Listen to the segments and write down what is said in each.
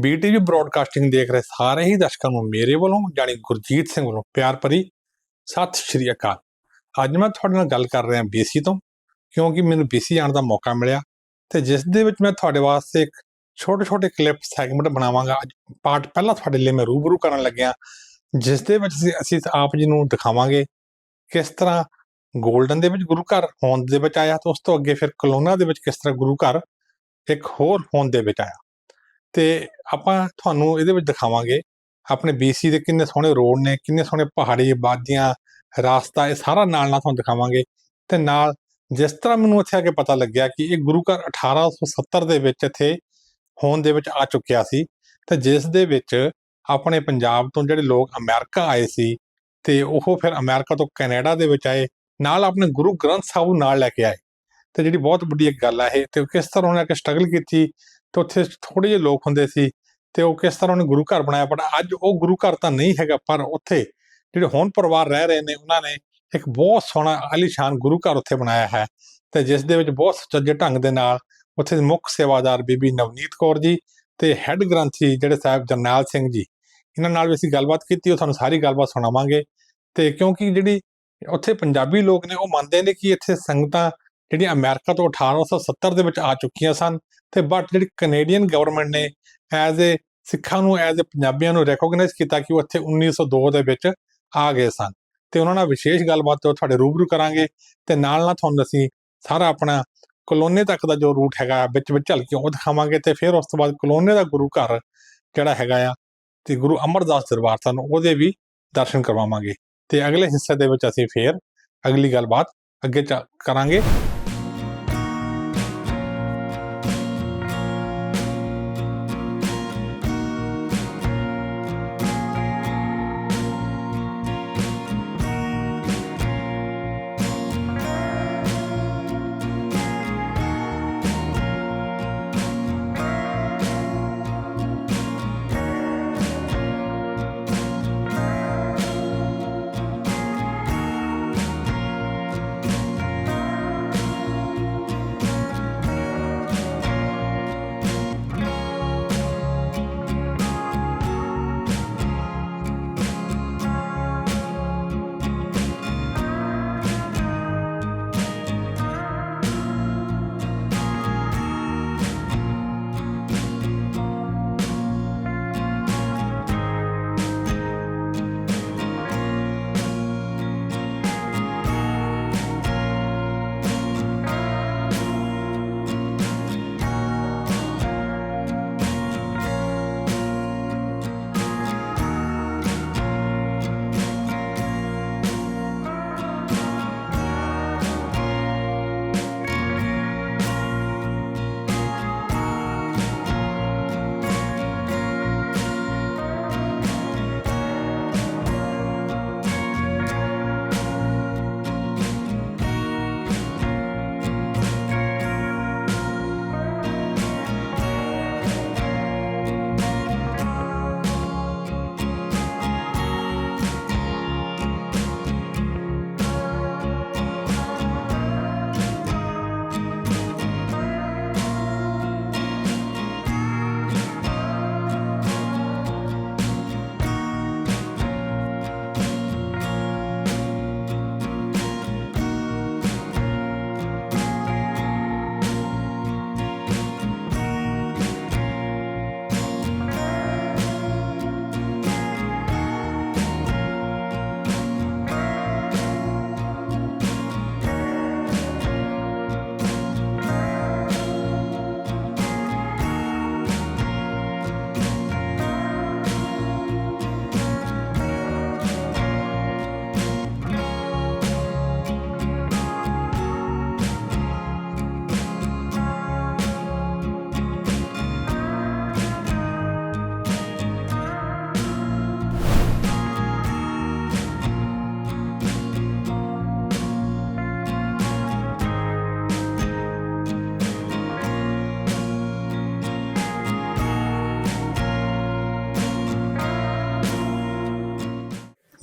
ਬੀਟੀਵੀ broadcasting ਦੇਖ ਰਹੇ ਸਾਰੇ ਹੀ ਦਰਸ਼ਕਾਂ ਨੂੰ ਮੇਰੇ ਵੱਲੋਂ ਜਾਣੀ ਗੁਰਜੀਤ ਸਿੰਘ ਵੱਲੋਂ ਪਿਆਰ ਭਰੀ ਸਤਿ ਸ਼੍ਰੀ ਅਕਾਲ। ਅੱਜ ਮੈਂ ਤੁਹਾਡੇ ਨਾਲ ਗੱਲ ਕਰ ਰਿਹਾ ਬੀਸੀ ਤੋਂ, ਕਿਉਂਕਿ ਮੈਨੂੰ ਬੀਸੀ ਆਉਣ ਦਾ ਮੌਕਾ ਮਿਲਿਆ ਤੇ ਜਿਸ ਦੇ ਵਿੱਚ ਮੈਂ ਤੁਹਾਡੇ ਵਾਸਤੇ ਇੱਕ ਛੋਟੇ ਛੋਟੇ ਕਲਿੱਪ ਸੈਗਮੈਂਟ ਬਣਾਵਾਂਗਾ। ਅੱਜ ਪਾਰਟ ਪਹਿਲਾਂ ਤੁਹਾਡੇ ਲਈ ਮੈਂ ਰੂਬਰੂ ਕਰਨ ਲੱਗਿਆ। ਜਿਸ ਦੇ ਵਿੱਚ ਅਸੀਂ- ਅਸੀਂ ਆਪ ਜੀ ਨੂੰ ਦਿਖਾਵਾਂਗੇ ਕਿਸ ਤਰ੍ਹਾਂ 골ਡਨ ਦੇ ਵਿੱਚ ਗੁਰੂ ਘਰ ਹੋਂਦ ਦੇ ਵਿੱਚ ਆਇਆ ਤੇ ਉਸ ਤੋਂ ਅੱਗੇ ਫਿਰ ਕਲੋਨਾ ਦੇ ਵਿੱਚ ਕਿਸ ਤਰ੍ਹਾਂ ਗੁਰੂ ਘਰ ਇੱਕ ਹੋਰ ਹੋਂਦ ਦੇ ਵਿੱਚ ਆਇਆ। ਤੇ ਆਪਾਂ ਤੁਹਾਨੂੰ ਇਹਦੇ ਵਿੱਚ ਦਿਖਾਵਾਂਗੇ ਆਪਣੇ BC ਦੇ ਕਿੰਨੇ ਸੋਹਣੇ ਰੋਡ ਨੇ, ਕਿੰਨੇ ਸੋਹਣੇ ਪਹਾੜੀ ਵਾਦੀਆਂ ਰਾਸਤਾ, ਇਹ ਸਾਰਾ ਨਾਲ ਨਾਲ ਤੁਹਾਨੂੰ ਦਿਖਾਵਾਂਗੇ। ਤੇ ਨਾਲ ਜਿਸ ਤਰ੍ਹਾਂ ਮੈਨੂੰ ਇੱਥੇ ਆ ਕੇ ਪਤਾ ਲੱਗਿਆ ਕਿ ਇਹ ਗੁਰੂ ਘਰ 1870 ਦੇ ਵਿੱਚ ਇੱਥੇ ਹੋਣ ਦੇ ਵਿੱਚ ਆ ਚੁੱਕਿਆ ਸੀ, ਤੇ ਜਿਸ ਦੇ ਵਿੱਚ ਆਪਣੇ ਪੰਜਾਬ ਤੋਂ ਜਿਹੜੇ ਲੋਕ ਅਮਰੀਕਾ ਆਏ ਸੀ ਤੇ ਉਹ ਫਿਰ ਅਮਰੀਕਾ ਤੋਂ ਕੈਨੇਡਾ ਦੇ ਵਿੱਚ ਆਏ, ਨਾਲ ਆਪਣੇ ਗੁਰੂ ਗ੍ਰੰਥ ਸਾਹਿਬ ਨਾਲ ਲੈ ਕੇ ਆਏ। ਤੇ ਜਿਹੜੀ ਬਹੁਤ ਵੱਡੀ ਇੱਕ ਗੱਲ ਹੈ ਇਹ, ਤੇ ਕਿਸ ਤਰ੍ਹਾਂ ਉਹਨਾਂ ਨੇ ਸਟਰਗਲ ਕੀਤੀ, ਤੇ ਉੱਥੇ ਥੋੜੇ ਜਿਹੇ ਲੋਕ ਹੁੰਦੇ ਸੀ, ਤੇ ਉਹ ਕਿਸ ਤਰ੍ਹਾਂ ਉਹਨੇ ਗੁਰੂ ਘਰ ਬਣਾਇਆ ਪਰ ਅੱਜ ਉਹ ਗੁਰੂ ਘਰ ਤਾਂ ਨਹੀਂ ਹੈਗਾ, ਪਰ ਉੱਥੇ ਜਿਹੜੇ ਹੁਣ ਪਰਿਵਾਰ ਰਹਿ ਰਹੇ ਨੇ, ਉਹਨਾਂ ਨੇ ਇੱਕ ਬਹੁਤ ਸੋਹਣਾ ਆਲੀਸ਼ਾਨ ਗੁਰੂ ਘਰ ਉੱਥੇ ਬਣਾਇਆ ਹੈ, ਤੇ ਜਿਸ ਦੇ ਵਿੱਚ ਬਹੁਤ ਸੁਚੱਜੇ ਢੰਗ ਦੇ ਨਾਲ ਉੱਥੇ ਮੁੱਖ ਸੇਵਾਦਾਰ ਬੀਬੀ ਨਵਨੀਤ ਕੌਰ ਜੀ ਤੇ ਹੈੱਡ ਗ੍ਰੰਥੀ ਜਿਹੜੇ ਸਾਹਿਬ ਜਰਨੈਲ ਸਿੰਘ ਜੀ, ਇਹਨਾਂ ਨਾਲ ਵੀ ਅਸੀਂ ਗੱਲਬਾਤ ਕੀਤੀ, ਉਹ ਤੁਹਾਨੂੰ ਸਾਰੀ ਗੱਲਬਾਤ ਸੁਣਾਵਾਂਗੇ, ਤੇ ਕਿਉਂਕਿ ਜਿਹੜੀ ਉੱਥੇ ਪੰਜਾਬੀ ਲੋਕ ਨੇ, ਉਹ ਮੰਨਦੇ ਨੇ ਕਿ ਇੱਥੇ ਸੰਗਤਾਂ ਜਿਹੜੀਆਂ ਅਮਰੀਕਾ ਤੋਂ 1870 ਦੇ ਵਿੱਚ ਆ ਚੁੱਕੀਆਂ ਸਨ ਤੇ ਬਟ ਜਿਹੜੀ ਕੈਨੇਡੀਅਨ ਗਵਰਨਮੈਂਟ ਨੇ ਐਜ਼ ਅ ਸਿੱਖਾਂ ਨੂੰ ਐਜ਼ ਅ ਪੰਜਾਬੀਆਂ ਨੂੰ ਰੈਕੋਗਨਾਈਜ਼ ਕੀਤਾ ਕਿ ਉਹ ਇੱਥੇ 1902 ਦੇ ਵਿੱਚ ਆ ਗਏ ਸਨ। ਤੇ ਉਹਨਾਂ ਨਾਲ ਵਿਸ਼ੇਸ਼ ਗੱਲਬਾਤ ਤੋਂ ਤੁਹਾਡੇ ਰੂਬਰੂ ਕਰਾਂਗੇ ਤੇ ਨਾਲ ਨਾਲ ਤੁਹਾਨੂੰ ਅਸੀਂ ਸਾਰਾ ਆਪਣਾ ਕਲੋਨੇ ਤੱਕ ਦਾ ਜੋ ਰੂਟ ਹੈਗਾ ਵਿੱਚ ਵਿੱਚ ਝਲਕੀਆਂ ਉਹ ਦਿਖਾਵਾਂਗੇ ਤੇ ਫਿਰ ਉਸ ਤੋਂ ਬਾਅਦ ਕਲੋਨੇ ਦਾ ਗੁਰੂ ਘਰ ਜਿਹੜਾ ਹੈਗਾ ਆ ਤੇ ਗੁਰੂ ਅਮਰਦਾਸ ਦਰਬਾਰ ਸਾਨੂੰ ਉਹਦੇ ਵੀ ਦਰਸ਼ਨ ਕਰਵਾਵਾਂਗੇ। ਤੇ ਅਗਲੇ ਹਿੱਸੇ ਦੇ ਵਿੱਚ ਅਸੀਂ ਫਿਰ ਅਗਲੀ ਗੱਲਬਾਤ ਅੱਗੇ ਚ- ਕਰਾਂਗੇ।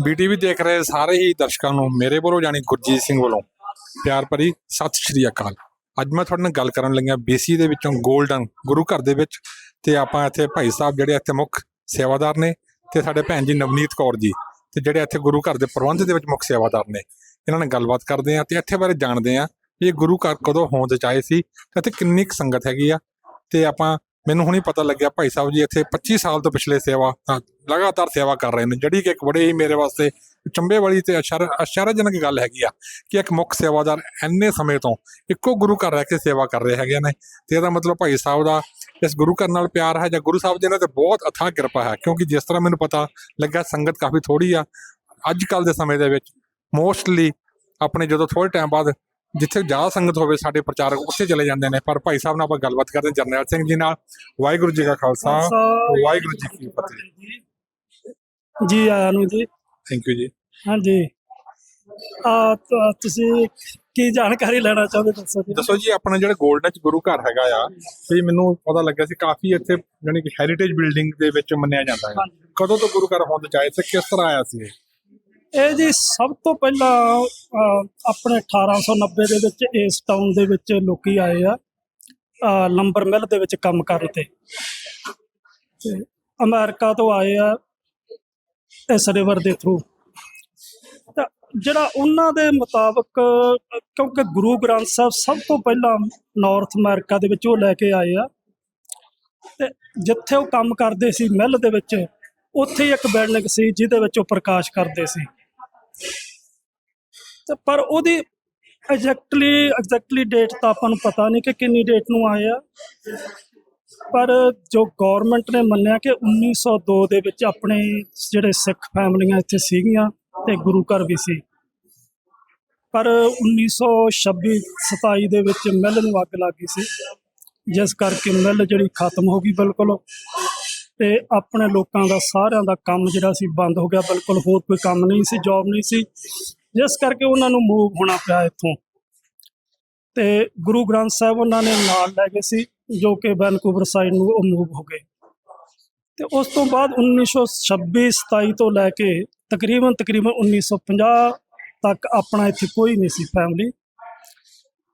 ਬੀਟੀਵੀ ਦੇਖ ਰਹੇ ਸਾਰੇ ਹੀ ਦਰਸ਼ਕਾਂ ਨੂੰ, ਮੇਰੇ ਵੱਲੋਂ ਜਾਣੀ ਗੁਰਜੀਤ ਸਿੰਘ ਵੱਲੋਂ। ਪਿਆਰ ਭਰੀ ਸਤਿ ਸ਼੍ਰੀ ਅਕਾਲ। ਅੱਜ ਮੈਂ ਤੁਹਾਡੇ ਨਾਲ ਗੱਲ ਕਰਨ ਲੱਗਿਆ ਬੀਸੀ ਦੇ ਵਿੱਚੋਂ 골ਡਨ ਗੁਰੂ ਘਰ ਦੇ ਵਿੱਚ ਤੇ ਆਪਾਂ ਇੱਥੇ ਭਾਈ ਸਾਹਿਬ ਜਿਹੜੇ ਇੱਥੇ ਮੁੱਖ ਸੇਵਾਦਾਰ ਨੇ ਤੇ ਸਾਡੇ ਭੈਣ ਜੀ ਨਵਨੀਤ ਕੌਰ ਜੀ ਤੇ ਜਿਹੜੇ ਇੱਥੇ ਗੁਰੂ ਘਰ ਦੇ ਪ੍ਰਬੰਧ ਦੇ ਵਿੱਚ ਮੁੱਖ ਸੇਵਾਦਾਰ ਨੇ, ਇਹਨਾਂ ਨਾਲ ਗੱਲਬਾਤ ਕਰਦੇ ਆ ਤੇ ਇੱਥੇ ਬਾਰੇ ਜਾਣਦੇ ਆ ਵੀ ਇਹ ਗੁਰੂ ਘਰ ਕਦੋਂ ਹੋਂਦ ਚ ਆਏ ਸੀ ਤੇ ਇੱਥੇ ਕਿੰਨੀ ਕੁ ਸੰਗਤ ਹੈਗੀ ਆ ਤੇ ਆਪਾਂ ਮੈਨੂੰ ਹੁਣੀ ਪਤਾ ਲੱਗਿਆ ਭਾਈ ਸਾਹਿਬ ਜੀ ਇੱਥੇ 25 ਸਾਲ ਤੋਂ ਪਿਛਲੇ ਸੇਵਾ ਲਗਾਤਾਰ ਸੇਵਾ ਕਰ ਰਹੇ ਨੇ। ਜਿਹੜੀ ਕਿ ਇੱਕ ਬੜੇ ਹੀ ਮੇਰੇ ਵਾਸਤੇ ਚੰਬੇ ਵਾਲੀ ਤੇ ਅਸ਼ਰਜਨਕ ਗੱਲ ਹੈਗੀ ਆ ਕਿ ਇੱਕ ਮੁੱਖ ਸੇਵਾਦਾਰ ਇੰਨੇ ਸਮੇਂ ਤੋਂ ਇੱਕੋ ਗੁਰੂ ਘਰ ਰਹਿ ਕੇ ਸੇਵਾ ਕਰ ਰਹੇ ਹੈਗੇ ਨੇ। ਤੇ ਇਹਦਾ ਮਤਲਬ ਭਾਈ ਸਾਹਿਬ ਦਾ ਇਸ ਗੁਰੂ ਘਰ ਨਾਲ ਪਿਆਰ ਹੈ ਜਾਂ ਗੁਰੂ ਸਾਹਿਬ ਜੀ ਨਾਲ ਤੇ ਬਹੁਤ ਅਥਾਹ ਕਿਰਪਾ ਹੈ, ਕਿਉਂਕਿ ਜਿਸ ਤਰ੍ਹਾਂ ਮੈਨੂੰ ਪਤਾ ਲੱਗਾ ਸੰਗਤ ਕਾਫੀ ਥੋੜੀ ਆ। ਅੱਜ ਕੱਲ ਦੇ ਸਮੇਂ ਦੇ ਵਿੱਚ ਮੋਸਟਲੀ ਆਪਣੇ ਜਦੋਂ ਥੋੜੇ ਟਾਈਮ ਬਾਅਦ ਜਿੱਥੇ ਜ਼ਿਆਦਾ ਸੰਗਤ ਹੋਵੇ ਸਾਡੇ ਪ੍ਰਚਾਰਕ ਉੱਥੇ ਚਲੇ ਜਾਂਦੇ ਨੇ। ਪਰ ਭਾਈ ਸਾਹਿਬ ਨਾਲ ਆਪਾਂ ਗੱਲਬਾਤ ਕਰਦੇ ਜਰਨੈਲ ਸਿੰਘ ਜੀ ਨਾਲ। ਵਾਹਿਗੁਰੂ ਜੀ ਕਾ ਖਾਲਸਾ ਵਾਹਿਗੁਰੂ ਜੀ ਕੀ ਫਤਿਹ। ਜੀ ਆਇਆਂ ਨੂੰ ਜੀ। ਥੈਂਕ ਯੂ ਜੀ। ਹਾਂਜੀ। ਆ ਤੁਸੀਂ ਕੀ ਜਾਣਕਾਰੀ ਲੈਣਾ ਚਾਹੁੰਦੇ ਦੱਸੋ ਜੀ। ਦੱਸੋ ਜੀ ਆਪਣਾ ਜਿਹੜਾ 골ਡਨ ਚ ਗੁਰੂ ਘਰ ਹੈਗਾ ਆ ਤੇ ਮੈਨੂੰ ਪਤਾ ਲੱਗਿਆ ਸੀ ਕਾਫੀ ਇੱਥੇ ਯਾਨੀ ਕਿ ਹੈਰੀਟੇਜ ਬਿਲਡਿੰਗ ਦੇ ਵਿੱਚ ਮੰਨਿਆ ਜਾਂਦਾ ਹੈ। ਕਦੋਂ ਤੋਂ ਗੁਰੂ ਘਰ ਹੋਂਦ ਚ ਆਏ ਤੇ ਕਿਸ ਤਰ੍ਹਾਂ ਆਇਆ ਸੀ ਇਹ? ਜੀ ਸਭ ਤੋਂ ਪਹਿਲਾਂ ਅਹ, ਆਪਣੇ 1890 ਦੇ ਵਿੱਚ ਇਸ ਟਾਊਨ ਦੇ ਵਿੱਚ ਲੋਕੀ ਆਏ ਆ ਅਹ, ਲੰਬਰ ਮਿਲ ਦੇ ਵਿੱਚ ਕੰਮ ਕਰਨ ਤੇ ਤੇ ਅਮਰੀਕਾ ਤੋਂ ਆਏ ਆ ਇਸ ਰਿਵਰ ਦੇ ਥਰੂ ਤਾਂ ਜਿਹੜਾ ਉਹਨਾਂ ਦੇ ਮੁਤਾਬਕ ਅਹ, ਕਿਉਂਕਿ ਗੁਰੂ ਗ੍ਰੰਥ ਸਾਹਿਬ ਸਭ ਤੋਂ ਪਹਿਲਾਂ ਨਾਰਥ ਅਮਰੀਕਾ ਦੇ ਵਿੱਚ ਉਹ ਲੈ ਕੇ ਆਏ ਆ ਤੇ ਜਿੱਥੇ ਉਹ ਕੰਮ ਕਰਦੇ ਸੀ ਮਿੱਲ ਦੇ ਵਿੱਚ ਉੱਥੇ ਹੀ ਇੱਕ ਬਿਲਡਿੰਗ ਸੀ ਜਿਹਦੇ ਵਿੱਚ ਉਹ ਪ੍ਰਕਾਸ਼ ਕਰਦੇ ਸੀ ਤੇ ਪਰ ਉਹਦੀ ਐਗਜ਼ੈਕਟਲੀ ਐਗਜ਼ੈਕਟਲੀ ਡੇਟ ਤਾਂ ਆਪਾਂ ਨੂੰ ਪਤਾ ਨਹੀਂ ਕਿ ਕਿੰਨੀ ਡੇਟ ਨੂੰ ਆਏ ਆ। ਪਰ ਜੋ ਗਵਰਨਮੈਂਟ ਨੇ ਮੰਨਿਆ ਕਿ 1902 ਦੇ ਵਿੱਚ ਆਪਣੇ ਜਿਹੜੇ ਸਿੱਖ ਫੈਮਲੀਆਂ ਇੱਥੇ ਸੀਗੀਆਂ ਤੇ ਗੁਰੂ ਘਰ ਵੀ ਸੀ। ਪਰ 1926 27 ਦੇ ਵਿੱਚ ਮਿਲ ਨੂੰ ਅੱਗ ਲੱਗ ਗਈ ਸੀ। ਜਿਸ ਕਰਕੇ ਮਿਲ ਜਿਹੜੀ ਖਤਮ ਹੋ ਗਈ ਬਿਲਕੁਲ। ਤੇ ਆਪਣੇ ਲੋਕਾਂ ਦਾ ਸਾਰਿਆਂ ਦਾ ਕੰਮ ਜਿਹੜਾ ਸੀ ਬੰਦ ਹੋ ਗਿਆ। ਬਿਲਕੁਲ ਹੋਰ ਕੋਈ ਕੰਮ ਨਹੀਂ ਸੀ ਜੌਬ ਨਹੀਂ ਸੀ। ਜਿਸ ਕਰਕੇ ਉਹਨਾਂ ਨੂੰ ਮੂਵ ਹੋਣਾ ਪਿਆ ਇੱਥੋਂ। ਤੇ ਗੁਰੂ ਗ੍ਰੰਥ ਸਾਹਿਬ ਉਹਨਾਂ ਨੇ ਨਾਲ ਲੈ ਗਏ ਸੀ, ਜੋ ਕਿ ਵੈਨਕੂਵਰ ਸਾਈਡ ਨੂੰ ਉਹ ਮੂਵ ਹੋ ਗਏ। ਤੇ ਉਸ ਤੋਂ ਬਾਅਦ 1926 27 ਤੋਂ ਲੈ ਕੇ ਤਕਰੀਬਨ ਤਕਰੀਬਨ 1950 ਤੱਕ ਆਪਣਾ ਇੱਥੇ ਕੋਈ ਨਹੀਂ ਸੀ ਫੈਮਿਲੀ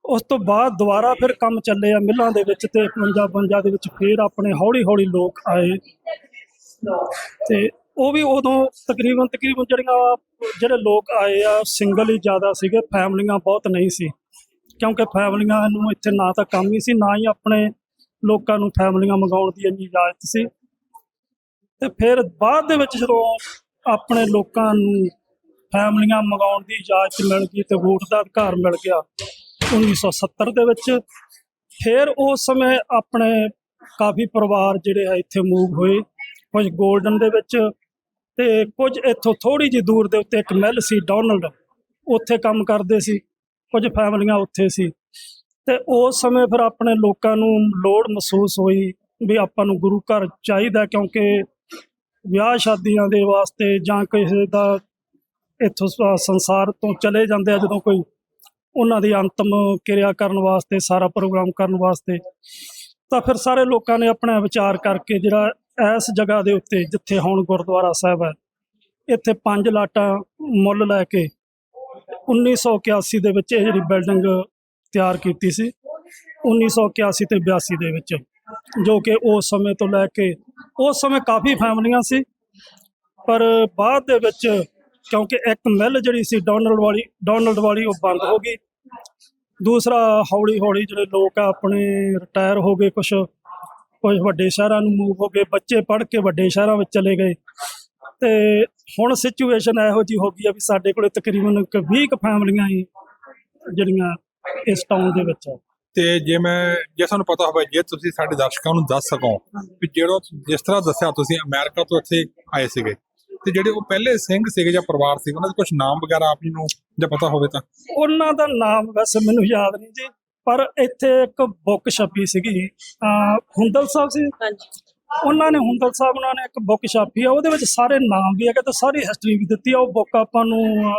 ਉਸ ਤੋਂ ਬਾਅਦ ਦੁਬਾਰਾ ਫਿਰ ਕੰਮ ਚੱਲੇ ਆ ਮਿੱਲਾਂ ਦੇ ਵਿੱਚ ਤੇ 51 52 ਦੇ ਵਿੱਚ ਫਿਰ ਆਪਣੇ ਹੌਲੀ ਹੌਲੀ ਲੋਕ ਆਏ। ਤੇ ਉਹ ਵੀ ਉਦੋਂ ਤਕਰੀਬਨ ਤਕਰੀਬਨ ਜਿਹੜੀਆਂ ਜਿਹੜੇ ਲੋਕ ਆਏ ਆ ਸਿੰਗਲ ਹੀ ਜ਼ਿਆਦਾ ਸੀਗੇ, ਫੈਮਲੀਆਂ ਬਹੁਤ ਨਹੀਂ ਸੀ। ਕਿਉਂਕਿ ਫੈਮਲੀਆਂ ਨੂੰ ਇੱਥੇ ਨਾ ਤਾਂ ਕੰਮ ਹੀ ਸੀ, ਨਾ ਹੀ ਆਪਣੇ ਲੋਕਾਂ ਨੂੰ ਫੈਮਲੀਆਂ ਮੰਗਾਉਣ ਦੀ ਇੰਨੀ ਇਜਾਜ਼ਤ ਸੀ। ਤੇ ਫਿਰ ਬਾਅਦ ਦੇ ਵਿੱਚ ਜਦੋਂ ਆਪਣੇ ਲੋਕਾਂ ਨੂੰ ਫੈਮਲੀਆਂ ਮੰਗਾਉਣ ਦੀ ਇਜਾਜ਼ਤ ਮਿਲ ਗਈ ਤੇ ਵੋਟ ਦਾ ਅਧਿਕਾਰ ਮਿਲ ਗਿਆ 1970 ਦੇ ਵਿੱਚ ਫਿਰ ਉਸ ਸਮੇਂ ਆਪਣੇ ਕਾਫੀ ਪਰਿਵਾਰ ਜਿਹੜੇ ਆ ਇੱਥੇ ਮੂਵ ਹੋਏ। ਕੁਝ 골ਡਨ ਦੇ ਵਿੱਚ ਤੇ ਕੁਝ ਇੱਥੋਂ ਥੋੜੀ ਜਿਹੀ ਦੂਰ ਦੇ ਉੱਤੇ ਇੱਕ ਮਿਲ ਸੀ, ਡੋਨਲਡ। ਉੱਥੇ ਕੰਮ ਕਰਦੇ ਸੀ, ਕੁਝ ਫੈਮਲੀਆਂ ਉੱਥੇ ਸੀ। ਤੇ ਉਸ ਸਮੇਂ ਫਿਰ ਆਪਣੇ ਲੋਕਾਂ ਨੂੰ ਲੋੜ ਮਹਿਸੂਸ ਹੋਈ ਵੀ ਆਪਾਂ ਨੂੰ ਗੁਰੂ ਘਰ ਚਾਹੀਦਾ ਕਿਉਂਕਿ ਵਿਆਹ ਸ਼ਾਦੀਆਂ ਦੇ ਵਾਸਤੇ ਜਾਂ ਕਿਸੇ ਦਾ ਇੱਥੋਂ ਸੰਸਾਰ ਤੋਂ ਚਲੇ ਜਾਂਦੇ ਆ, ਜਦੋਂ ਕੋਈ ਉਹਨਾਂ ਦੀ ਅੰਤਮ ਕਿਰਿਆ ਕਰਨ ਵਾਸਤੇ, ਸਾਰਾ ਪ੍ਰੋਗਰਾਮ ਕਰਨ ਵਾਸਤੇ। ਤਾਂ ਫਿਰ ਸਾਰੇ ਲੋਕਾਂ ਨੇ ਆਪਣਾ ਵਿਚਾਰ ਕਰਕੇ ਜਿਹੜਾ ਇਸ ਜਗ੍ਹਾ ਦੇ ਉੱਤੇ, ਜਿੱਥੇ ਹੁਣ ਗੁਰਦੁਆਰਾ ਸਾਹਿਬ ਹੈ, ਇੱਥੇ ਪੰਜ ਲਾਟਾਂ ਮੁੱਲ ਲੈ ਕੇ 1981 ਦੇ ਵਿੱਚ ਇਹ ਜਿਹੜੀ ਬਿਲਡਿੰਗ ਤਿਆਰ ਕੀਤੀ ਸੀ। 1981 ਤੇ 82 ਦੇ ਵਿੱਚ, ਜੋ ਕਿ ਉਸ ਸਮੇਂ ਤੋਂ ਲੈ ਕੇ, ਉਸ ਸਮੇਂ ਕਾਫੀ ਫੈਮਲੀਆਂ ਸੀ। ਪਰ ਬਾਅਦ ਦੇ ਵਿੱਚ ਕਿਉਂਕਿ ਇੱਕ ਮਿਲ ਜਿਹੜੀ ਸੀ ਡੋਨਲਡ ਵਾਲੀ ਡੋਨਲਡ ਵਾਲੀ ਉਹ ਬੰਦ ਹੋ ਗਈ। ਦੂਸਰਾ ਹੌਲੀ ਹੌਲੀ ਜਿਹੜੇ ਲੋਕ ਆ ਆਪਣੇ ਰਿਟਾਇਰ ਹੋ ਗਏ ਕੁਝ ਕੁਝ ਵੱਡੇ ਸ਼ਹਿਰਾਂ ਨੂੰ ਮੂਵ ਹੋ ਗਏ, ਬੱਚੇ ਪੜ੍ਹ ਕੇ ਵੱਡੇ ਸ਼ਹਿਰਾਂ ਵਿੱਚ ਚਲੇ ਗਏ। ਤੇ ਹੁਣ ਸਿਚੁਏਸ਼ਨ ਇਹੋ ਜੀ ਹੋ ਗਈ ਆ ਵੀ ਸਾਡੇ ਕੋਲੇ ਤਕਰੀਬਨ ਇੱਕ 20 ਕੁ ਫੈਮਲੀਆਂ ਹੀ ਜਿਹੜੀਆਂ ਇਸ ਟਾਊਨ ਦੇ ਵਿੱਚ ਆ। ਤੇ ਜੇ ਮੈਂ, ਜੇ ਤੁਹਾਨੂੰ ਪਤਾ ਹੋਵੇ, ਜੇ ਤੁਸੀਂ ਸਾਡੇ ਦਰਸ਼ਕਾਂ ਨੂੰ ਦੱਸ ਸਕੋ ਵੀ ਜਿਹੜਾ ਜਿਸ ਤਰ੍ਹਾਂ ਦੱਸਿਆ ਤੁਸੀਂ ਅਮਰੀਕਾ ਤੋਂ ਇੱਥੇ ਆਏ ਸੀਗੇ ਤੇ ਜਿਹੜੇ ਉਹ ਪਹਿਲੇ ਸਿੰਘ ਸੀਗੇ ਜਾਂ ਪਰਿਵਾਰ ਸੀ ਉਹਨਾਂ ਦੇ ਕੁਝ ਨਾਮ ਵਗੈਰਾ ਆਪ ਜੀ ਨੂੰ ਜੇ ਪਤਾ ਹੋਵੇ ਤਾਂ? ਉਹਨਾਂ ਦਾ ਨਾਮ ਵੈਸੇ ਮੈਨੂੰ ਯਾਦ ਨਹੀਂ ਜੀ ਪਰ ਇੱਥੇ ਇੱਕ ਬੁੱਕ ਛਪੀ ਸੀਗੀ ਹੁੰਦਲ ਸਾਹਿਬ ਸੀ। ਹਾਂਜੀ। ਉਹਨਾਂ ਨੇ ਹੁੰਦਲ ਸਾਹਿਬ ਉਹਨਾਂ ਨੇ ਇੱਕ ਬੁੱਕ ਛਾਪੀ ਆ ਉਹਦੇ ਵਿੱਚ ਸਾਰੇ ਨਾਮ ਵੀ ਹੈਗੇ ਤੇ ਸਾਰੀ ਹਿਸਟਰੀ ਵੀ ਦਿੱਤੀ ਆ ਉਹ ਬੁੱਕ ਆਪਾਂ ਨੂੰ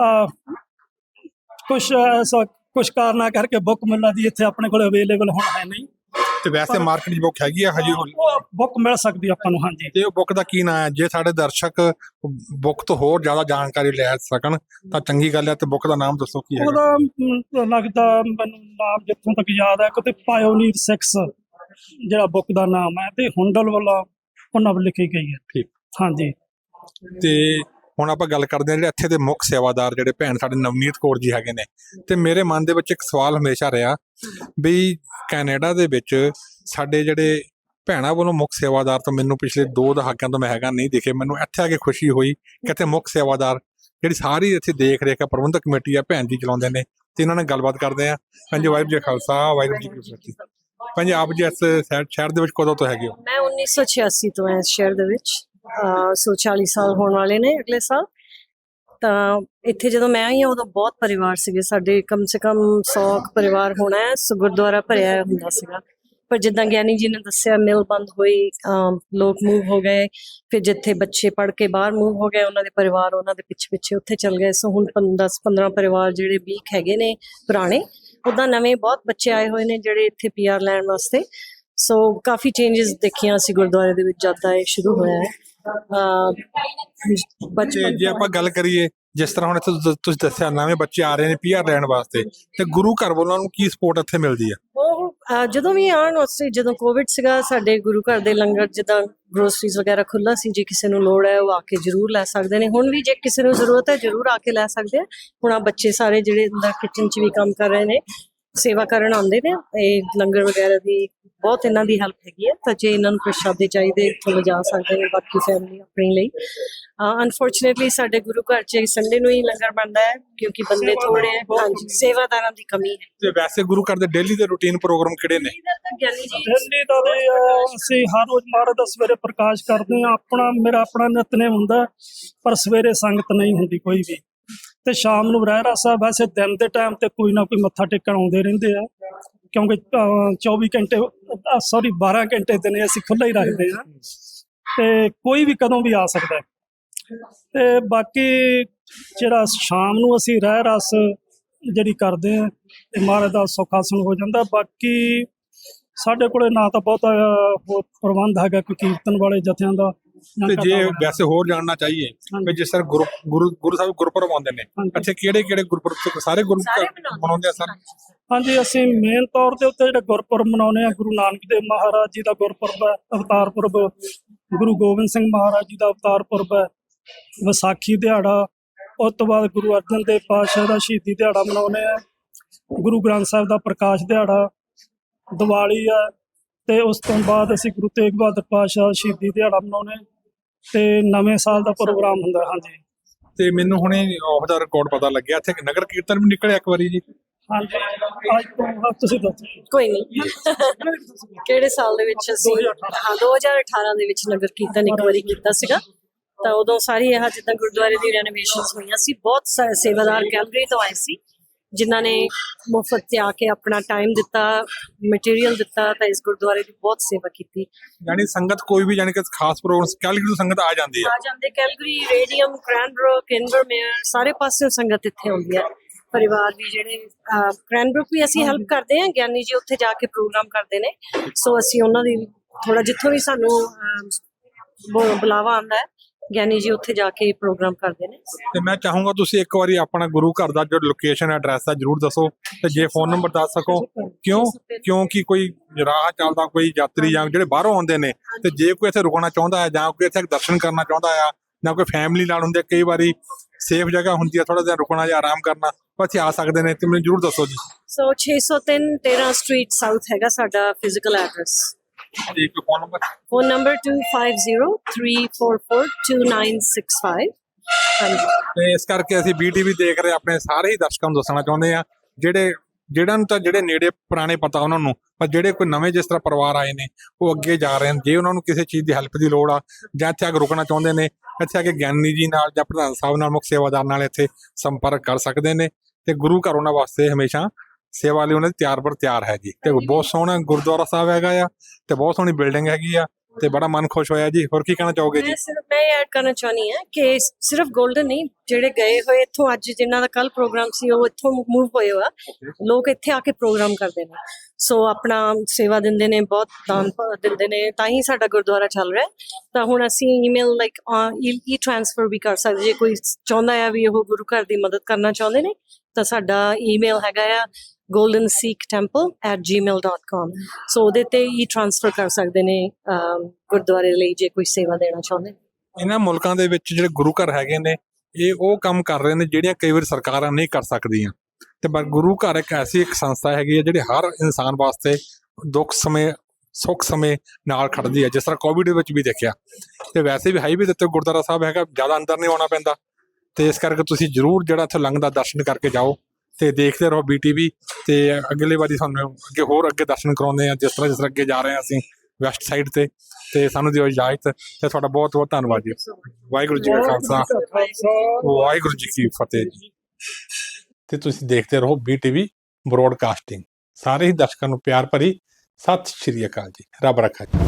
ਆ ਕੁਝ ਐਸਾ ਕੁਝ ਕਾਰਨਾ ਕਰਕੇ ਬੁੱਕ ਮਿਲਣਾ ਦੀ ਇੱਥੇ ਆਪਣੇ ਕੋਲ ਅਵੇਲੇਬਲ ਹੁਣ ਹੈ ਨਹੀਂ। ਤੇ ਵੈਸੇ ਮਾਰਕੀਟ 'ਚ ਬੁੱਕ ਹੈਗੀ ਆ ਹਜੇ ਹੁਣ ਉਹ ਬੁੱਕ ਮਿਲ ਸਕਦੀ ਆਪਾਂ ਨੂੰ ਹਾਂਜੀ। ਤੇ ਉਹ ਬੁੱਕ ਦਾ ਕੀ ਨਾਮ ਹੈ? ਜੇ ਸਾਡੇ ਦਰਸ਼ਕ ਬੁੱਕ ਤੋਂ ਹੋਰ ਜ਼ਿਆਦਾ ਜਾਣਕਾਰੀ ਲੈ ਸਕਣ ਤਾਂ ਚੰਗੀ ਗੱਲ ਹੈ ਤੇ ਬੁੱਕ ਦਾ ਨਾਮ ਦੱਸੋ ਕੀ ਹੈਗਾ। ਉਹਦਾ ਮ, ਲੱਗਦਾ ਮੈਨੂੰ ਨਾਮ ਜਿੱਥੋਂ ਤੱਕ ਯਾਦ ਹੈ ਕਿਤੇ ਪਾਇਓਨੀਅਰ 6 ਜਿਹੜਾ ਬੁੱਕ ਦਾ ਨਾਮ ਹੈ ਤੇ ਹੁੰਡਲ ਵਾਲਾ ਉਹਨਾਂ ਵੱਲ ਲਿਖੀ ਗਈ ਹੈ। ਠੀਕ। ਹਾਂਜੀ। ਤੇ ਹੁਣ ਆਪਾਂ ਗੱਲ ਕਰਦੇ ਹਾਂ ਜਿਹੜੇ ਇੱਥੇ ਦੇ ਮੁੱਖ ਸੇਵਾਦਾਰ ਜਿਹੜੇ ਭੈਣ ਸਾਡੇ ਨਵਨੀਤ ਕੌਰ ਜੀ ਹੈਗੇ ਨੇ, ਤੇ ਮੇਰੇ ਮਨ ਦੇ ਵਿੱਚ ਇੱਕ ਸਵਾਲ ਹਮੇਸ਼ਾ ਰਿਹਾ ਵੀ ਕੈਨੇਡਾ ਦੇ ਵਿੱਚ ਸਾਡੇ ਜਿਹੜੇ ਭੈਣਾਂ ਵੱਲੋਂ ਮੁੱਖ ਸੇਵਾਦਾਰ ਤਾਂ ਮੈਨੂੰ ਪਿਛਲੇ 2 ਦਹਾਕਿਆਂ ਤੋਂ ਮੈਂ ਹੈਗਾ ਨਹੀਂ ਦਿਖੇ ਮੈਨੂੰ ਇੱਥੇ ਆ ਕੇ ਖੁਸ਼ੀ ਹੋਈ ਕਿ ਮੁੱਖ ਸੇਵਾਦਾਰ ਜਿਹੜੀ ਸਾਰੀ ਇੱਥੇ ਦੇਖ ਰੇਖ ਪ੍ਰਬੰਧਕ ਕਮੇਟੀ ਆ, ਭੈਣ ਜੀ ਚਲਾਉਂਦੇ ਨੇ, ਤੇ ਇਹਨਾਂ ਨਾਲ ਗੱਲਬਾਤ ਕਰਦੇ ਆ ਹਾਂਜੀ, ਵਾਹਿਗੁਰੂ ਜੀ ਖਾਲਸਾ, ਵਾਹਿਗੁਰੂ ਜੀ ਕੀ ਫਤਿਹ। ਹਾਂਜੀ, ਆਪ ਜੀ ਇਸ ਸ਼ਹਿਰ ਦੇ ਵਿੱਚ ਕਦੋਂ ਤੋਂ ਹੈਗੇ ਹੋ? ਮੈਂ 1986 ਤੋਂ ਹਾਂ ਇਸ ਸ਼ਹਿਰ ਦੇ ਵਿੱਚ। ਸੋ 40 ਸਾਲ ਹੋਣ ਵਾਲੇ ਨੇ ਅਗਲੇ ਸਾਲ। ਤਾਂ ਇੱਥੇ ਜਦੋਂ ਮੈਂ ਆਈ ਹਾਂ, ਉਦੋਂ ਬਹੁਤ ਪਰਿਵਾਰ ਸੀਗੇ। ਸਾਡੇ ਕਮ ਸੇ ਕਮ 100 ਪਰਿਵਾਰ ਹੋਣਾ ਹੈ, ਸੋ ਗੁਰਦੁਆਰਾ ਭਰਿਆ ਹੁੰਦਾ ਸੀਗਾ। ਪਰ ਜਿੱਦਾਂ ਗਿਆਨੀ ਜੀ ਨੇ ਦੱਸਿਆ, ਮਿਲ ਬੰਦ ਹੋਈ ਲੋਕ ਮੂਵ ਹੋ ਗਏ। ਫਿਰ ਜਿੱਥੇ ਬੱਚੇ ਪੜ ਕੇ ਬਾਹਰ ਮੂਵ ਹੋ ਗਏ, ਉਹਨਾਂ ਦੇ ਪਰਿਵਾਰ ਉਹਨਾਂ ਦੇ ਪਿੱਛੇ ਪਿੱਛੇ ਉੱਥੇ ਚਲ ਗਏ। ਸੋ ਹੁਣ 10 15 ਪਰਿਵਾਰ ਜਿਹੜੇ ਵੀਕ ਹੈਗੇ ਨੇ, ਪੁਰਾਣੇ ਉਦਾਂ ਨਵੇਂ ਬਹੁਤ ਬੱਚੇ ਆਏ ਹੋਏ ਨੇ ਜਿਹੜੇ ਇੱਥੇ ਪੀਆਰ ਲੈਣ ਵਾਸਤੇ। ਸੋ ਕਾਫੀ ਚੇਂजेस ਦੇਖੀਆਂ ਅਸੀਂ ਗੁਰਦੁਆਰੇ ਦੇ ਵਿੱਚ ਜਦ ਦਾ ਸ਼ੁਰੂ ਹੋਇਆ ਹੈ। ਬਚਪਨ ਜੇ ਆਪਾਂ ਗੱਲ ਕਰੀਏ ਜਿਸ ਤਰ੍ਹਾਂ ਹੁਣ ਇੱਥੇ ਤੁਸੀਂ ਦੱਸਿਆ ਨਵੇਂ ਬੱਚੇ ਆ ਰਹੇ ਨੇ ਪੀਆਰ ਲੈਣ ਵਾਸਤੇ ਤੇ ਗੁਰੂ ਘਰ ਵੱਲੋਂ ਉਹਨਾਂ ਨੂੰ ਕੀ ਸਪੋਰਟ ਇੱਥੇ ਮਿਲਦੀ ਆ? ਉਹ ਜਦੋਂ ਵੀ ਆਣ ਉਸੇ ਜਦੋਂ ਕੋਵਿਡ ਸੀਗਾ ਸਾਡੇ ਗੁਰੂ ਘਰ ਦੇ ਲੰਗਰ ਜਿੱਦਾਂ ਗਰੋਸਰੀਜ਼ ਵਗੈਰਾ ਖੁੱਲਾ ਸੀ ਜੇ ਕਿਸੇ ਨੂੰ ਲੋੜ ਹੈ ਉਹ ਆ ਕੇ ਜ਼ਰੂਰ ਲੈ ਸਕਦੇ ਨੇ। ਹੁਣ ਵੀ ਜੇ ਕਿਸੇ ਨੂੰ ਜ਼ਰੂਰਤ ਹੈ ਜ਼ਰੂਰ ਆ ਕੇ ਲੈ ਸਕਦੇ ਆ। ਹੁਣ ਆ ਬੱਚੇ ਸਾਰੇ ਜਿਹੜੇ ਅੰਦਰ ਕਿਚਨ 'ਚ ਵੀ ਕੰਮ ਕਰ ਰਹੇ ਨੇ ਸੇਵਾ ਕਰਨ ਆਉਂਦੇ ਨੇ। ਇਹ ਲੰਗਰ ਵਗੈਰਾ ਦੀ ਬਹੁਤ ਇਹਨਾਂ ਦੀ ਹੈਲਪ ਹੈਗੀ ਹੈ। ਤਾਂ ਜੇ ਇਹਨਾਂ ਨੂੰ ਪ੍ਰਸ਼ਾਦੇ ਚਾਹੀਦੇ ਇੱਥੋਂ ਲਿਜਾ ਸਕਦੇ ਨੇ ਬਾਕੀ ਫੈਮਿਲੀ ਆਪਣੀ ਲਈ। ਅਨਫੋਰਚੂਨੇਟਲੀ ਸਾਡੇ ਗੁਰੂ ਘਰ 'ਚ ਸੰਡੇ ਨੂੰ ਹੀ ਲੰਗਰ ਬਣਦਾ ਹੈ ਕਿਉਂਕਿ ਬੰਦੇ ਥੋੜੇ ਹੈ ਹਾਂਜੀ ਸੇਵਾਦਾਰਾਂ ਦੀ ਕਮੀ ਹੈ। ਤੇ ਵੈਸੇ ਗੁਰੂ ਘਰ ਦੇ ਡੇਲੀ ਦੇ ਰੂਟੀਨ ਪ੍ਰੋਗਰਾਮ ਕਿਹੜੇ ਨੇ? ਦਿੱਲੀ ਦਾ ਅਹ, ਅਸੀਂ ਹਰ ਰੋਜ਼ ਮਹਾਰਾਜ ਦਾ ਸਵੇਰੇ ਪ੍ਰਕਾਸ਼ ਕਰਦੇ ਹਾਂ। ਆਪਣਾ ਮੇਰਾ ਆਪਣਾ ਨਿਤਨੇਮ ਹੁੰਦਾ ਪਰ ਸਵੇਰੇ ਸੰਗਤ ਨਹੀਂ ਹੁੰਦੀ ਕੋਈ ਵੀ। ਤੇ ਸ਼ਾਮ ਨੂੰ ਰਹਿਰਾ ਸਾਹਿਬ ਵੈਸੇ ਦਿਨ ਦੇ ਟਾਈਮ ਤੇ ਕੋਈ ਨਾ ਕੋਈ ਮੱਥਾ ਟੇਕਣ ਆਉਂਦੇ ਰਹਿੰਦੇ ਆ। ਕਿਉਂਕਿ ਅਹ, 24 ਘੰਟੇ ਸੌਰੀ 12 ਘੰਟੇ ਦਿਨੇ ਅਸੀਂ ਖੁੱਲ੍ਹਾ ਹੀ ਰੱਖਦੇ ਆ ਤੇ ਕੋਈ ਵੀ ਕਦੋਂ ਵੀ ਆ ਸਕਦਾ ਹੈ। ਤੇ ਬਾਕੀ ਜਿਹੜਾ ਸ਼ਾਮ ਨੂੰ ਅਸੀਂ ਰਹਿ ਰਸ ਜਿਹੜੀ ਕਰਦੇ ਆ ਤੇ ਮਹਾਰਾਜ ਦਾ ਸੁਖ ਸੁਖਾਸਨ ਹੋ ਜਾਂਦਾ। ਬਾਕੀ ਸਾਡੇ ਕੋਲੇ ਨਾ ਤਾਂ ਬਹੁਤਾ ਪ੍ਰਬੰਧ ਹੈਗਾ ਕੋਈ ਕੀਰਤਨ ਵਾਲੇ ਜਥਿਆਂ ਦਾ। ਤੇ ਜੇ। ਵੈਸੇ ਹੋਰ ਜਾਣਨਾ ਚਾਹੀਏ। ਵੀ ਜਿਸ ਤਰ੍ਹਾਂ ਗੁਰੂ ਗੁਰੂ ਸਾਹਿਬ ਗੁਰਪੁਰਬ ਆਉਂਦੇ ਨੇ। ਅੱਛਾ ਕਿਹੜੇ ਕਿਹੜੇ ਗੁਰਪੁਰਬ ਤੇ ਸਾਰੇ ਗੁਰੂ ਮਨਾਉਂਦੇ ਆ ਸਰ ਹਾਂਜੀ ਅਸੀਂ ਮੇਨ ਤੌਰ ਤੇ ਉੱਤੇ ਜਿਹੜਾ ਗੁਰਪੁਰਬ ਮਨਾਉਂਦੇ ਆ ਗੁਰੂ ਨਾਨਕ ਦੇਵ ਮਹਾਰਾਜ ਜੀ ਦਾ ਗੁਰਪੁਰਬ ਹੈ ਅਵਤਾਰ ਪੁਰਬ ਗੁਰੂ ਗੋਬਿੰਦ ਸਿੰਘ ਮਹਾਰਾਜ ਜੀ ਦਾ ਅਵਤਾਰ ਪੁਰਬ ਹੈ ਵਿਸਾਖੀ ਦਿਹਾੜਾ ਉਸ ਤੋਂ ਬਾਅਦ ਗੁਰੂ ਅਰਜਨ ਦੇਵ ਪਾਤਸ਼ਾਹ ਦਾ ਸ਼ਹੀਦੀ ਦਿਹਾੜਾ ਮਨਾਉਂਦੇ ਆ ਗੁਰੂ ਗ੍ਰੰਥ ਸਾਹਿਬ ਦਾ ਪ੍ਰਕਾਸ਼ ਦਿਹਾੜਾ ਦੀਵਾਲੀ ਆ ਤੇ ਉਸ ਤੋਂ ਬਾਅਦ ਅਸੀਂ ਗੁਰੂ ਤੇਗ ਬਹਾਦਰ ਪਾਤਸ਼ਾਹ ਦਾ ਸ਼ਹੀਦੀ ਦਿਹਾੜਾ ਮਨਾਉਂਦੇ ਤੇ ਨਵੇਂ ਸਾਲ ਦਾ ਪ੍ਰੋਗਰਾਮ ਹੁੰਦਾ ਹਾਂਜੀ। ਤੇ ਮੈਨੂੰ ਹੁਣੇ ਆਫ ਦਾ ਰਿਕਾਰਡ ਪਤਾ ਲੱਗਿਆ ਇੱਥੇ ਨਗਰ ਕੀਰਤਨ ਵੀ ਨਿਕਲਿਆ ਇੱਕ ਵਾਰੀ ਜੀ। ਹਾਂਜੀ ਅੱਜ ਤੋਂ ਬਾਅਦ ਤੁਸੀਂ ਦੱਸੋ। ਕੋਈ ਨਹੀਂ। ਕਿਹੜੇ ਸਾਲ ਦੇ ਵਿੱਚ ਅਸੀਂ 2018 ਹਾਂ 2018 ਦੇ ਵਿੱਚ ਨਗਰ ਕੀਰਤਨ ਇੱਕ ਵਾਰੀ ਕੀਤਾ ਸੀਗਾ। ਤਾਂ ਉਦੋਂ ਸਾਰੀ ਇਹ ਜਿੱਦਾਂ ਗੁਰਦੁਆਰੇ ਦੀ ਰੈਨੋਵੇਸ਼ਨਸ ਹੋਈਆਂ ਸੀ ਬਹੁਤ ਸਾਰੇ ਸੇਵਾਦਾਰ ਕੈਲਗਰੀ ਤੋਂ ਆਏ ਸੀ। ਜਿਨ੍ਹਾਂ ਨੇ ਮੁਫਤ ਤੇ ਆ ਕੇ ਆਪਣਾ ਟਾਈਮ ਦਿੱਤਾ ਮਟੀਰੀਅਲ ਦਿੱਤਾ ਤਾਂ ਇਸ ਗੁਰਦੁਆਰੇ ਦੀ ਬਹੁਤ ਸੇਵਾ ਕੀਤੀ। ਯਾਨੀ ਸੰਗਤ ਕੋਈ ਵੀ ਯਾਨੀ ਕਿ ਖਾਸ ਪ੍ਰੋਗਰਾਮ ਕੈਲਗਰੀ ਤੋਂ ਸੰਗਤ ਆ ਜਾਂਦੀ ਹੈ। ਆ ਜਾਂਦੇ ਕੈਲਗਰੀ ਰੇਡੀਅਮ ਕ੍ਰੈਨਬਰਕ ਇਨਵਰਮੇਅਰ ਸਾਰੇ ਪਾਸੇ ਸੰਗਤ ਇੱਥੇ ਆਉਂਦੀ ਹੈ। ਪਰਿਵਾਰ ਵੀ ਜਿਹੜੇ ਕ੍ਰੈਨਬਰਕ ਵੀ ਅਸੀਂ ਹੈਲਪ ਕਰਦੇ ਹਾਂ ਗਿਆਨੀ ਜੀ ਉੱਥੇ ਜਾ ਕੇ ਪ੍ਰੋਗਰਾਮ ਕਰਦੇ ਨੇ। ਸੋ ਅਸੀਂ ਉਹਨਾਂ ਦੀ ਥੋੜਾ ਜਿੱਥੋਂ ਵੀ ਸਾਨੂੰ ਬੁਲਾਵਾ ਆਉਂਦਾ ਹੈ। ਗਿਆਨੀ ਜੀ ਉੱਥੇ ਜਾ ਕੇ ਪ੍ਰੋਗਰਾਮ ਕਰਦੇ ਨੇ। ਤੇ ਮੈਂ ਚਾਹੂੰਗਾ ਤੁਸੀਂ ਇੱਕ ਵਾਰੀ ਆਪਣਾ ਗੁਰੂ ਘਰ ਦਾ ਜੋ ਲੋਕੇਸ਼ਨ ਐਡਰੈਸ ਹੈ ਜਰੂਰ ਦੱਸੋ। ਤੇ ਜੇ ਫੋਨ ਨੰਬਰ ਦੱਸ ਸਕੋ ਕਿਉਂ? ਕਿਉਂਕਿ ਕੋਈ ਰਾਹ ਚੱਲਦਾ ਕੋਈ ਯਾਤਰੀ ਜਾਂ ਜਿਹੜੇ ਬਾਹਰੋਂ ਆਉਂਦੇ ਨੇ ਤੇ ਜੇ ਕੋਈ ਇੱਥੇ ਰੁਕਣਾ ਚਾਹੁੰਦਾ ਹੈ ਜਾਂ ਕੋਈ ਇੱਥੇ ਦਰਸ਼ਨ ਕਰਨਾ ਚਾਹੁੰਦਾ ਆ ਜਾਂ ਕੋਈ ਫੈਮਿਲੀ ਨਾਲ ਹੁੰਦੇ ਕਈ ਵਾਰੀ ਸੇਫ ਜਗ੍ਹਾ ਹੁੰਦੀ ਹੈ ਥੋੜਾ ਜਿਹਾ ਰੁਕਣਾ ਜਾਂ ਆਰਾਮ ਕਰਨਾ ਉਹ ਇੱਥੇ ਆ ਸਕਦੇ ਨੇ ਤੇ ਮੈਨੂੰ ਜਰੂਰ ਦੱਸੋ ਜੀ। ਸੋ 603 13 ਸਟਰੀਟ ਸਾਊਥ ਹੈਗਾ ਸਾਡਾ ਫਿਜ਼ੀਕਲ ਐਡਰੈਸ ਤੇ ਇੱਕ ਫੋਨ ਨੰਬਰ ਫੋਨ ਨੰਬਰ 2503442965 ਹਾਂਜੀ ਤੇ ਇਸ ਕਰਕੇ ਅਸੀਂ ਬੀਟੀਵੀ ਦੇਖ ਰਹੇ ਆਪਣੇ ਸਾਰੇ ਹੀ ਦਰਸ਼ਕਾਂ ਨੂੰ ਦੱਸਣਾ ਚਾਹੁੰਦੇ ਆ ਜਿਹੜੇ, ਜਿਹੜਾ ਨੂੰ ਤਾਂ ਜਿਹੜੇ ਨੇੜੇ ਪੁਰਾਣੇ ਪਤਾ ਉਹਨਾਂ ਨੂੰ, ਪਰ ਜਿਹੜੇ ਕੋਈ ਨਵੇਂ ਜਿਸ ਤਰ੍ਹਾਂ ਪਰਿਵਾਰ ਆਏ ਨੇ, ਉਹ ਅੱਗੇ ਜਾ ਰਹੇ ਨੇ, ਜੇ ਉਹਨਾਂ ਨੂੰ ਕਿਸੇ ਚੀਜ਼ ਦੀ ਹੈਲਪ ਦੀ ਲੋੜ ਆ, ਜਾਂ ਇੱਥੇ ਆ ਕੇ ਰੁਕਣਾ ਚਾਹੁੰਦੇ ਨੇ, ਇੱਥੇ ਆ ਕੇ ਗਿਆਨੀ ਜੀ ਨਾਲ ਜਾਂ ਪ੍ਰਧਾਨ ਸਾਹਿਬ ਨਾਲ ਮੁੱਖ ਸੇਵਾਦਾਰ ਨਾਲ ਇੱਥੇ ਸੰਪਰਕ ਕਰ ਸਕਦੇ ਨੇ, ਤੇ ਗੁਰੂ ਘਰ ਉਹਨਾਂ ਵਾਸਤੇ ਹਮੇਸ਼ਾ ਸੇਵਾ ਲਈ ਉਹਨਾਂ ਦੀ ਤਿਆਰ ਪਰ ਤਿਆਰ ਹੈ ਜੀ ਤੇ ਬਹੁਤ ਸੋਹਣਾ ਗੁਰਦੁਆਰਾ ਸਾਹਿਬ ਹੈਗਾ ਆ ਤੇ ਬਹੁਤ ਸੋਹਣੀ ਬਿਲਡਿੰਗ ਹੈਗੀ ਆ ਤੇ ਬੜਾ ਮਨ ਖੁਸ਼ ਹੋਇਆ ਜੀ। ਹੋਰ ਕੀ ਕਹਿਣਾ ਚਾਹੋਗੇ ਜੀ? ਮੈਂ ਸਿਰਫ ਮੈਂ ਐਡ ਕਰਨਾ ਚਾਹਨੀ ਹਾਂ ਕਿ ਸਿਰਫ 골ਡਨ ਨਹੀਂ ਜਿਹੜੇ ਗਏ ਹੋਏ ਇੱਥੋਂ ਅੱਜ ਜਿਨ੍ਹਾਂ ਦਾ ਕੱਲ ਪ੍ਰੋਗਰਾਮ ਸੀ ਉਹ ਇੱਥੋਂ ਮੂਵ ਹੋਏ ਹੋਆ ਲੋਕ ਇੱਥੇ ਆ ਕੇ ਪ੍ਰੋਗਰਾਮ ਕਰਦੇ ਨੇ। ਸੋ ਆਪਣਾ ਸੇਵਾ ਦਿੰਦੇ ਨੇ ਬਹੁਤ ਦਾਨ ਦਿੰਦੇ ਨੇ ਤਾਂ ਹੀ ਸਾਡਾ ਗੁਰਦੁਆਰਾ ਚੱਲ ਰਿਹਾ। ਤਾਂ ਹੁਣ ਅਸੀਂ ਈਮੇਲ ਲਾਈਕ ਈ ਟ੍ਰਾਂਸਫਰ ਵੀ ਕਰ ਸਕਦੇ ਜੇ ਕੋਈ ਚਾਹੁੰਦਾ ਆ ਵੀ ਉਹ ਗੁਰੂ ਘਰ ਦੀ ਮਦਦ ਕਰਨਾ ਚਾਹੁੰਦੇ ਨੇ ਤਾਂ ਸਾਡਾ ਈਮੇਲ ਹੈਗਾ ਆ goldenseektemple@gmail.com ਸੋ ਉਹਦੇ ਤੇ ਈ ਟ੍ਰਾਂਸਫਰ ਕਰ ਸਕਦੇ ਨੇ ਗੁਰਦੁਆਰੇ ਲਈ ਜੇ ਕੋਈ ਸੇਵਾ ਦੇਣਾ ਚਾਹੁੰਦੇ। ਇਹਨਾਂ ਮੁਲਕਾਂ ਦੇ ਵਿੱਚ ਜਿਹੜੇ ਗੁਰੂ ਘਰ ਹੈਗੇ ਨੇ, ਇਹ ਉਹ ਕੰਮ ਕਰ ਰਹੇ ਨੇ ਜਿਹੜੀਆਂ ਕਈ ਵਾਰ ਸਰਕਾਰਾਂ ਨਹੀਂ ਕਰ ਸਕਦੀਆਂ। ਤੇ ਪਰ ਗੁਰੂ ਘਰ ਇੱਕ ਐਸੀ ਇੱਕ ਸੰਸਥਾ ਹੈਗੀ ਹੈ ਜਿਹੜੀ ਹਰ ਇਨਸਾਨ ਵਾਸਤੇ ਦੁੱਖ ਸਮੇਂ, ਸੁੱਖ ਸਮੇਂ ਨਾਲ ਖੜਦੀ ਹੈ ਜਿਸ ਤਰ੍ਹਾਂ ਕੋਵਿਡ ਦੇ ਵਿੱਚ ਵੀ ਦੇਖਿਆ। ਤੇ ਵੈਸੇ ਵੀ ਹਾਈਵੇ ਦੇ ਉੱਤੇ ਗੁਰਦੁਆਰਾ ਸਾਹਿਬ ਹੈਗਾ, ਜ਼ਿਆਦਾ ਅੰਦਰ ਨਹੀਂ ਆਉਣਾ ਪੈਂਦਾ। ਤੇ ਇਸ ਕਰਕੇ ਤੁਸੀਂ ਜਰੂਰ ਜਿਹੜਾ ਇੱਥੇ ਲੰਘਦਾ ਦਰਸ਼ਨ ਕਰਕੇ ਜਾਓ ਤੇ ਦੇਖਦੇ ਰਹੋ ਬੀਟੀਵੀ ਤੇ ਅਗਲੇ ਵਾਰੀ ਤੁਹਾਨੂੰ ਅੱਗੇ ਹੋਰ ਅੱਗੇ ਦਰਸ਼ਨ ਕਰਾਉਂਦੇ ਆ ਜਿਸ ਤਰ੍ਹਾਂ ਜਿਸ ਤਰ੍ਹਾਂ ਅੱਗੇ ਜਾ ਰਹੇ ਹਾਂ ਅਸੀਂ ਵੈਸਟ ਸਾਈਡ ਤੇ ਤੇ ਸਾਨੂੰ ਦਿਓ ਇਜਾਜ਼ਤ ਤੇ ਤੁਹਾਡਾ ਬਹੁਤ ਬਹੁਤ ਧੰਨਵਾਦ ਜੀ। ਵਾਹਿਗੁਰੂ ਜੀ ਕਾ ਖਾਲਸਾ। ਵਾਹਿਗੁਰੂ ਜੀ ਕੀ ਫਤਿਹ ਜੀ। ਤੇ ਤੁਸੀਂ ਦੇਖਦੇ ਰਹੋ ਬੀਟੀਵੀ ਬ੍ਰੋਡਕਾਸਟਿੰਗ ਸਾਰੇ ਹੀ ਦਰਸ਼ਕਾਂ ਨੂੰ ਪਿਆਰ ਭਰੀ ਸਤਿ ਸ਼੍ਰੀ ਅਕਾਲ ਜੀ। ਰੱਬ ਰੱਖਾ ਜੀ।